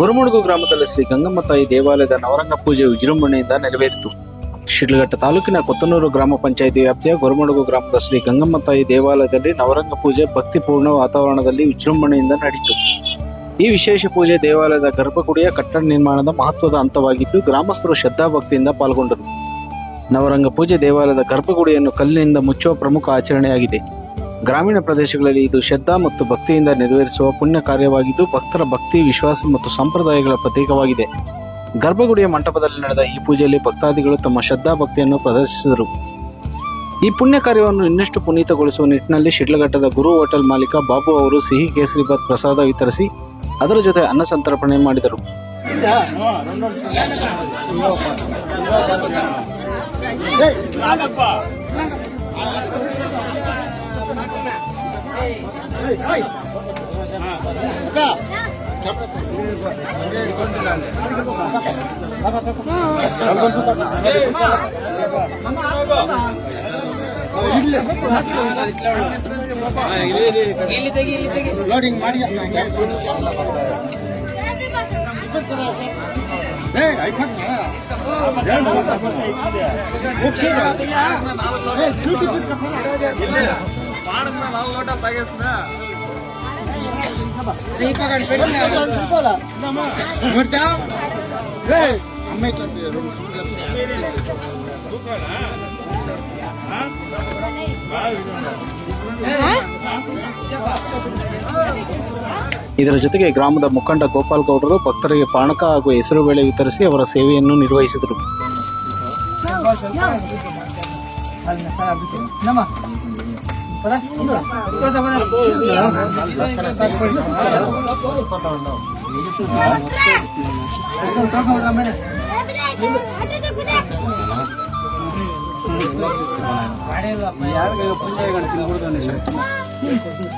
ಗುರುಮುಡುಗು ಗ್ರಾಮದಲ್ಲಿ ಶ್ರೀ ಗಂಗಮ್ಮ ತಾಯಿ ದೇವಾಲಯದ ನವರಂಗ ಪೂಜೆ ವಿಜೃಂಭಣೆಯಿಂದ ನೆರವೇರಿತು. ಶಿಡ್ಲಘಟ್ಟ ತಾಲೂಕಿನ ಕೊತ್ತನೂರು ಗ್ರಾಮ ಪಂಚಾಯಿತಿ ವ್ಯಾಪ್ತಿಯ ಗುರುಮುಡುಗು ಗ್ರಾಮದ ಶ್ರೀ ಗಂಗಮ್ಮ ತಾಯಿ ದೇವಾಲಯದಲ್ಲಿ ನವರಂಗ ಪೂಜೆ ಭಕ್ತಿಪೂರ್ಣ ವಾತಾವರಣದಲ್ಲಿ ವಿಜೃಂಭಣೆಯಿಂದ ನಡೆಯಿತು. ಈ ವಿಶೇಷ ಪೂಜೆ ದೇವಾಲಯದ ಗರ್ಭಗುಡಿಯ ಕಟ್ಟಡ ನಿರ್ಮಾಣದ ಮಹತ್ವದ ಹಂತವಾಗಿದ್ದು, ಗ್ರಾಮಸ್ಥರು ಶ್ರದ್ಧಾಭಕ್ತಿಯಿಂದ ಪಾಲ್ಗೊಂಡರು. ನವರಂಗ ಪೂಜೆ ದೇವಾಲಯದ ಗರ್ಭಗುಡಿಯನ್ನು ಕಲ್ಲಿನಿಂದ ಮುಚ್ಚುವ ಪ್ರಮುಖ ಆಚರಣೆಯಾಗಿದೆ. ಗ್ರಾಮೀಣ ಪ್ರದೇಶಗಳಲ್ಲಿ ಇದು ಶ್ರದ್ಧಾ ಮತ್ತು ಭಕ್ತಿಯಿಂದ ನೆರವೇರಿಸುವ ಪುಣ್ಯ ಕಾರ್ಯವಾಗಿದ್ದು, ಭಕ್ತರ ಭಕ್ತಿ, ವಿಶ್ವಾಸ ಮತ್ತು ಸಂಪ್ರದಾಯಗಳ ಪ್ರತೀಕವಾಗಿದೆ. ಗರ್ಭಗುಡಿಯ ಮಂಟಪದಲ್ಲಿ ನಡೆದ ಈ ಪೂಜೆಯಲ್ಲಿ ಭಕ್ತಾದಿಗಳು ತಮ್ಮ ಶ್ರದ್ಧಾ ಭಕ್ತಿಯನ್ನು ಪ್ರದರ್ಶಿಸಿದರು. ಈ ಪುಣ್ಯ ಕಾರ್ಯವನ್ನು ಇನ್ನಷ್ಟು ಪುನೀತಗೊಳಿಸುವ ನಿಟ್ಟಿನಲ್ಲಿ ಶಿಡ್ಲಘಟ್ಟದ ಗುರು ಹೋಟೆಲ್ ಮಾಲೀಕ ಬಾಬು ಅವರು ಸಿಹಿ ಕೇಸರಿಬಾತ್ ಪ್ರಸಾದ ವಿತರಿಸಿ, ಅದರ ಜೊತೆ ಅನ್ನ ಸಂತರ್ಪಣೆ ಮಾಡಿದರು. ಲೋಡಿಂಗ್ ಮಾಡಿ ಏ ಐಫೋನ್ ನೋಡ್ತಾ ಏ ಅಮ್ಮ ತಂದೆ ಇದರ ಜೊತೆಗೆ ಗ್ರಾಮದ ಮುಖಂಡ ಗೋಪಾಲ್ ಗೌಡರು ಭಕ್ತರಿಗೆ ಪಾನಕ ಹಾಗೂ ಹೆಸರುಬೇಳೆ ವಿತರಿಸಿ ಅವರ ಸೇವೆಯನ್ನು ನಿರ್ವಹಿಸಿದರು.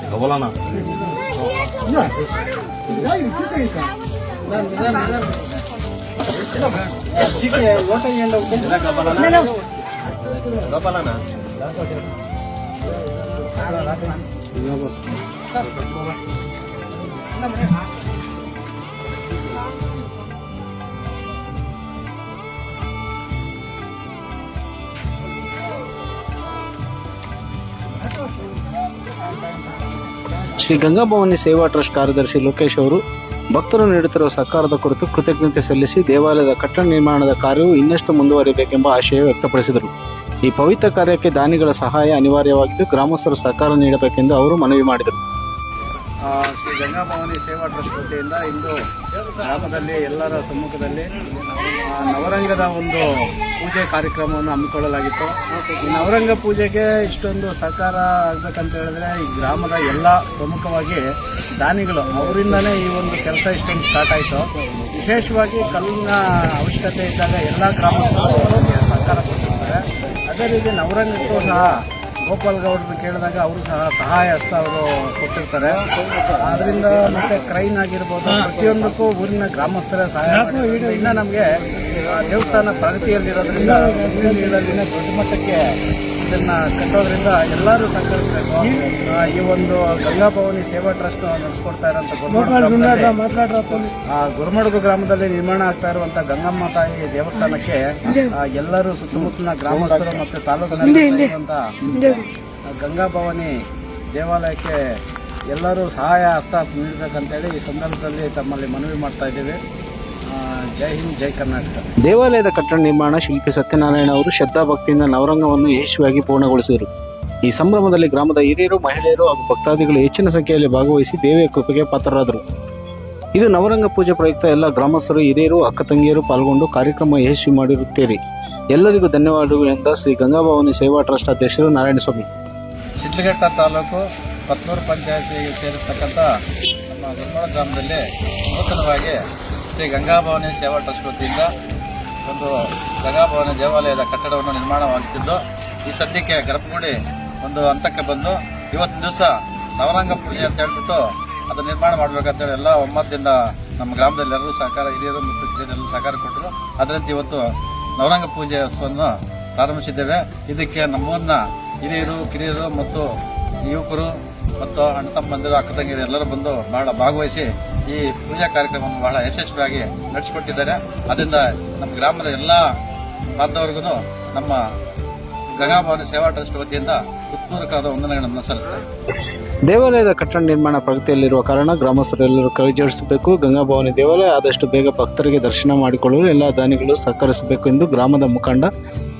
Kebolana. Ya. Ya itu Siapa? kan. Nah, nah, nah. Jika Shri ಗಂಗಾಭವಾನಿ ಸೇವಾ ಟ್ರಸ್ಟ್ ಕಾರ್ಯದರ್ಶಿ ಲೋಕೇಶ್ ಅವರು, ಭಕ್ತರು ನೀಡುತ್ತಿರುವ ಸರ್ಕಾರದ ಕುರಿತು ಕೃತಜ್ಞತೆ ಸಲ್ಲಿಸಿ ದೇವಾಲಯದ ಕಟ್ಟಡ ನಿರ್ಮಾಣದ ಕಾರ್ಯವು ಇನ್ನಷ್ಟು ಮುಂದುವರಿಯಬೇಕೆಂಬ ಆಶಯ ವ್ಯಕ್ತಪಡಿಸಿದರು. ಈ ಪವಿತ್ರ ಕಾರ್ಯಕ್ಕೆ ದಾನಿಗಳ ಸಹಾಯ ಅನಿವಾರ್ಯವಾಗಿದ್ದು ಗ್ರಾಮಸ್ಥರು ಸಹಕಾರ ನೀಡಬೇಕೆಂದು ಅವರು ಮನವಿ ಮಾಡಿದರು. ಶ್ರೀ ಗಂಗಾಭವಾನಿ ಸೇವಾ ಟ್ರಸ್ಟ್ ವತಿಯಿಂದ ಇಂದು ಗ್ರಾಮದಲ್ಲಿ ಎಲ್ಲರ ಸಮ್ಮುಖದಲ್ಲಿ ನವರಂಗದ ಒಂದು ಪೂಜೆ ಕಾರ್ಯಕ್ರಮವನ್ನು ಹಮ್ಮಿಕೊಳ್ಳಲಾಗಿತ್ತು. ಈ ನವರಂಗ ಪೂಜೆಗೆ ಇಷ್ಟೊಂದು ಸಹಕಾರ ಆಗಬೇಕಂತ ಹೇಳಿದ್ರೆ ಈ ಗ್ರಾಮದ ಎಲ್ಲ ಪ್ರಮುಖವಾಗಿ ದಾನಿಗಳು ಅವರಿಂದನೇ ಈ ಒಂದು ಕೆಲಸ ಇಷ್ಟೊಂದು ಸ್ಟಾರ್ಟ್ ಆಯಿತು. ವಿಶೇಷವಾಗಿ ಕಲ್ಲಿನ ಅವಶ್ಯಕತೆ ಇದ್ದಾಗ ಎಲ್ಲ ಗ್ರಾಮಸ್ಥರು ಅದೇ ರೀತಿ ನವರಂಗಕ್ಕೂ ಸಹ ಗೋಪಾಲ್ ಗೌಡರು ಕೇಳಿದಾಗ ಅವರು ಸಹ ಸಹಾಯ ಹಸ್ತ ಅವರು ಕೊಟ್ಟಿರ್ತಾರೆ. ಅದರಿಂದ ಮತ್ತೆ ಕ್ರೈನ್ ಆಗಿರ್ಬೋದು, ಪ್ರತಿಯೊಂದಕ್ಕೂ ಊರಿನ ಗ್ರಾಮಸ್ಥರೇ ಸಹಾಯ ಇನ್ನ ನಮಗೆ ದೇವಸ್ಥಾನ ಪ್ರಗತಿಯಲ್ಲಿರೋದ್ರಿಂದ ದೊಡ್ಡ ಮಟ್ಟಕ್ಕೆ ಇದನ್ನ ಕಟ್ಟೋದ್ರಿಂದ ಎಲ್ಲರೂ ಸಹಕರಿಸಬೇಕು. ಈ ಒಂದು ಗಂಗಾ ಭವನಿ ಸೇವಾ ಟ್ರಸ್ಟ್ ನಡೆಸ್ಕೊಡ್ತಾ ಇರೋಂಥ ಆ, ಗುರುಮಡುಗು ಗ್ರಾಮದಲ್ಲಿ ನಿರ್ಮಾಣ ಆಗ್ತಾ ಇರುವಂತ ಗಂಗಮ್ಮ ತಾಯಿ ದೇವಸ್ಥಾನಕ್ಕೆ ಆ, ಎಲ್ಲರೂ ಸುತ್ತಮುತ್ತಲಿನ ಗ್ರಾಮಸ್ಥರು ಮತ್ತೆ ಗಂಗಾ ಭವನಿ ದೇವಾಲಯಕ್ಕೆ ಎಲ್ಲರೂ ಸಹಾಯ ಹಸ್ತ ನೀಡಬೇಕಂತೇಳಿ ಈ ಸಂದರ್ಭದಲ್ಲಿ ತಮ್ಮಲ್ಲಿ ಮನವಿ ಮಾಡ್ತಾ ಇದ್ದೀವಿ. ಜೈ ಹಿಂದ್ ಜೈ ಕರ್ನಾಟಕ. ದೇವಾಲಯದ ಕಟ್ಟಡ ನಿರ್ಮಾಣ ಶಿಲ್ಪಿ ಸತ್ಯನಾರಾಯಣ ಅವರು ಶ್ರದ್ಧಾಭಕ್ತಿಯಿಂದ ನವರಂಗವನ್ನು ಯಶಸ್ವಿಯಾಗಿ ಪೂರ್ಣಗೊಳಿಸಿದರು. ಈ ಸಂಭ್ರಮದಲ್ಲಿ ಗ್ರಾಮದ ಹಿರಿಯರು ಮಹಿಳೆಯರು ಹಾಗೂ ಭಕ್ತಾದಿಗಳು ಹೆಚ್ಚಿನ ಸಂಖ್ಯೆಯಲ್ಲಿ ಭಾಗವಹಿಸಿ ದೇವಿಯ ಕೃಪೆಗೆ ಪಾತ್ರರಾದರು. ಇದು ನವರಂಗ ಪೂಜೆ ಪ್ರಯುಕ್ತ ಎಲ್ಲ ಗ್ರಾಮಸ್ಥರು ಹಿರಿಯರು ಅಕ್ಕ ತಂಗಿಯರು ಪಾಲ್ಗೊಂಡು ಕಾರ್ಯಕ್ರಮ ಯಶಸ್ವಿ ಮಾಡಿರುತ್ತೀರಿ. ಎಲ್ಲರಿಗೂ ಧನ್ಯವಾದಗಳು ಎಂದ ಶ್ರೀ ಗಂಗಾಭವಾನಿ ಸೇವಾ ಟ್ರಸ್ಟ್ ಅಧ್ಯಕ್ಷರು ನಾರಾಯಣಸ್ವಾಮಿ. ಶಿಡ್ಲಘಟ್ಟ ತಾಲೂಕು ಪತ್ನೂರು ಪಂಚಾಯತಿಗೆ ಸೇರಿರ್ತಕ್ಕಂಥ ನಮ್ಮ ಗ್ರಾಮದಲ್ಲಿ ನೂತನವಾಗಿ ಶ್ರೀ ಗಂಗಾಭವಾನಿ ಸೇವಾ ಟ್ರಸ್ಟ್ ವತಿಯಿಂದ ಒಂದು ಗಂಗಾಭವಾನಿ ದೇವಾಲಯದ ಕಟ್ಟಡವನ್ನು ನಿರ್ಮಾಣವಾಗುತ್ತಿದ್ದು ಈ ಸದ್ಯಕ್ಕೆ ಗರ್ಭಗುಡಿ ಒಂದು ಹಂತಕ್ಕೆ ಬಂದು ಇವತ್ತಿನ ದಿವಸ ನವರಂಗ ಪೂಜೆ ಅಂತ ಹೇಳ್ಬಿಟ್ಟು ಅದು ನಿರ್ಮಾಣ ಮಾಡಬೇಕಂತೇಳಿ ಎಲ್ಲ ಒಮ್ಮತದಿಂದ ನಮ್ಮ ಗ್ರಾಮದಲ್ಲಿ ಎಲ್ಲರೂ ಸಹಕಾರ, ಹಿರಿಯರು ಮತ್ತು ಹಿರಿಯರೆಲ್ಲರೂ ಸಹಕಾರ ಕೊಟ್ಟರು. ಅದರಂತೆ ಇವತ್ತು ನವರಂಗ ಪೂಜೆ ಉತ್ಸವವನ್ನು ಪ್ರಾರಂಭಿಸಿದ್ದೇವೆ. ಇದಕ್ಕೆ ನಮ್ಮೂರಿನ ಹಿರಿಯರು, ಕಿರಿಯರು ಮತ್ತು ಯುವಕರು ಮತ್ತು ಅಣ್ಣ ತಮ್ಮಂದಿರು, ಅಕ್ಕ ತಂಗಿಯರು ಎಲ್ಲರೂ ಬಂದು ಬಹಳ ಭಾಗವಹಿಸಿ ಈ ಪೂಜಾ ಕಾರ್ಯಕ್ರಮವನ್ನು ಬಹಳ ಯಶಸ್ವಿಯಾಗಿ ನಡೆಸಿಕೊಟ್ಟಿದ್ದಾರೆ. ಅದರಿಂದ ನಮ್ಮ ಗ್ರಾಮದ ಎಲ್ಲ ಬಾಂಧವರಿಗೂ ನಮ್ಮ ಗಂಗಾಭವನ ಸೇವಾ ಟ್ರಸ್ಟ್ ವತಿಯಿಂದ ಹೃತ್ಪೂರ್ವಕವಾದ ವಂದನೆಗಳನ್ನು ಸಲ್ಲಿಸ್ತೇವೆ ದೇವಾಲಯದ ಕಟ್ಟಡ ನಿರ್ಮಾಣ ಪ್ರಗತಿಯಲ್ಲಿರುವ ಕಾರಣ ಗ್ರಾಮಸ್ಥರೆಲ್ಲರೂ ಕೈ ಜೋಡಿಸಬೇಕು ಗಂಗಾಭವಾನಿ ದೇವಾಲಯ ಆದಷ್ಟು ಬೇಗ ಭಕ್ತರಿಗೆ ದರ್ಶನ ಮಾಡಿಕೊಳ್ಳಲು ಎಲ್ಲ ದಾನಿಗಳು ಸಹಕರಿಸಬೇಕು ಎಂದು ಗ್ರಾಮದ ಮುಖಂಡ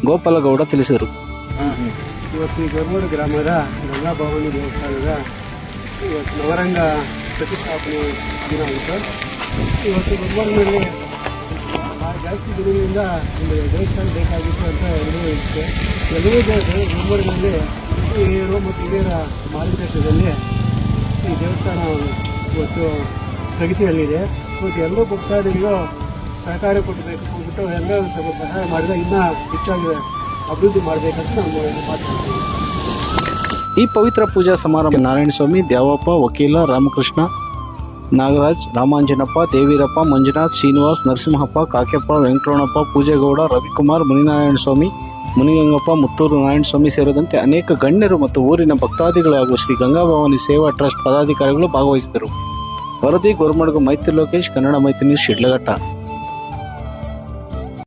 ಗೋಪಾಲಗೌಡ ತಿಳಿಸಿದರು. ಇವತ್ತು ಈ ಗರ್ಮೂರು ಗ್ರಾಮದ ಗಂಗಾಭವಾನಿ ದೇವಸ್ಥಾನದ ಇವತ್ತು ನವರಂಗ ಪ್ರತಿಷ್ಠಾಪನೆ ದಿನ ಅಂತ ಇವತ್ತು ಗರ್ಮೂರಿನಲ್ಲಿ ಭಾಳ ಜಾಸ್ತಿ ದಿನಗಳಿಂದ ಒಂದು ದೇವಸ್ಥಾನ ಬೇಕಾಗಿತ್ತು ಅಂತ ಎಲ್ಲರೂ ಇರುತ್ತೆ ಎಲ್ಲರೂ ಗರ್ಮೂರಿನಲ್ಲಿ ಹಿರಿಯರು ಮತ್ತು ಹಿರಿಯರ ಮಾರ್ಗದರ್ಶನದಲ್ಲಿ ಈ ದೇವಸ್ಥಾನ ಇವತ್ತು ಪ್ರಗತಿಯಲ್ಲಿದೆ. ಮತ್ತು ಎಲ್ಲರೂ ಭಕ್ತಾದಿಗಳು ಸಹಕಾರ ಕೊಡಬೇಕು ಅಂದ್ಬಿಟ್ಟು ಎಲ್ಲರೂ ಸಹಾಯ ಮಾಡಿದ ಇನ್ನೂ ಹೆಚ್ಚಾಗಿ ಅಭಿವೃದ್ಧಿ ಮಾಡಬೇಕಂತ ನಾವು ಮಾತಾಡ್ತೀವಿ ಈ ಪವಿತ್ರ ಪೂಜಾ ಸಮಾರಂಭ ನಾರಾಯಣಸ್ವಾಮಿ ದ್ಯಾವಪ್ಪ ವಕೀಲ, ರಾಮಕೃಷ್ಣ, ನಾಗರಾಜ್, ರಾಮಾಂಜನಪ್ಪ, ದೇವೀರಪ್ಪ, ಮಂಜುನಾಥ್, ಶ್ರೀನಿವಾಸ್, ನರಸಿಂಹಪ್ಪ ಕಾಕೆಪ್ಪ ವೆಂಕಟರಮಣಪ್ಪ, ಪೂಜೇಗೌಡ, ರವಿಕುಮಾರ್, ಮುನಿನಾರಾಯಣ ಸ್ವಾಮಿ, ಮುನಿಗಂಗಪ್ಪ, ಮುತ್ತೂರು ನಾರಾಯಣ ಸ್ವಾಮಿ ಸೇರಿದಂತೆ ಅನೇಕ ಗಣ್ಯರು ಮತ್ತು ಊರಿನ ಭಕ್ತಾದಿಗಳು ಹಾಗೂ ಶ್ರೀ ಗಂಗಾಭವಾನಿ ಸೇವಾ ಟ್ರಸ್ಟ್ ಪದಾಧಿಕಾರಿಗಳು ಭಾಗವಹಿಸಿದರು. ವರದಿ, ಗೋರ್ಮಡ್ಗು, ಮೈತ್ರಿ ಲೋಕೇಶ್, ಕನ್ನಡ ಮೈತ್ರಿ ನ್ಯೂಸ್, ಶಿಡ್ಲಘಟ್ಟ.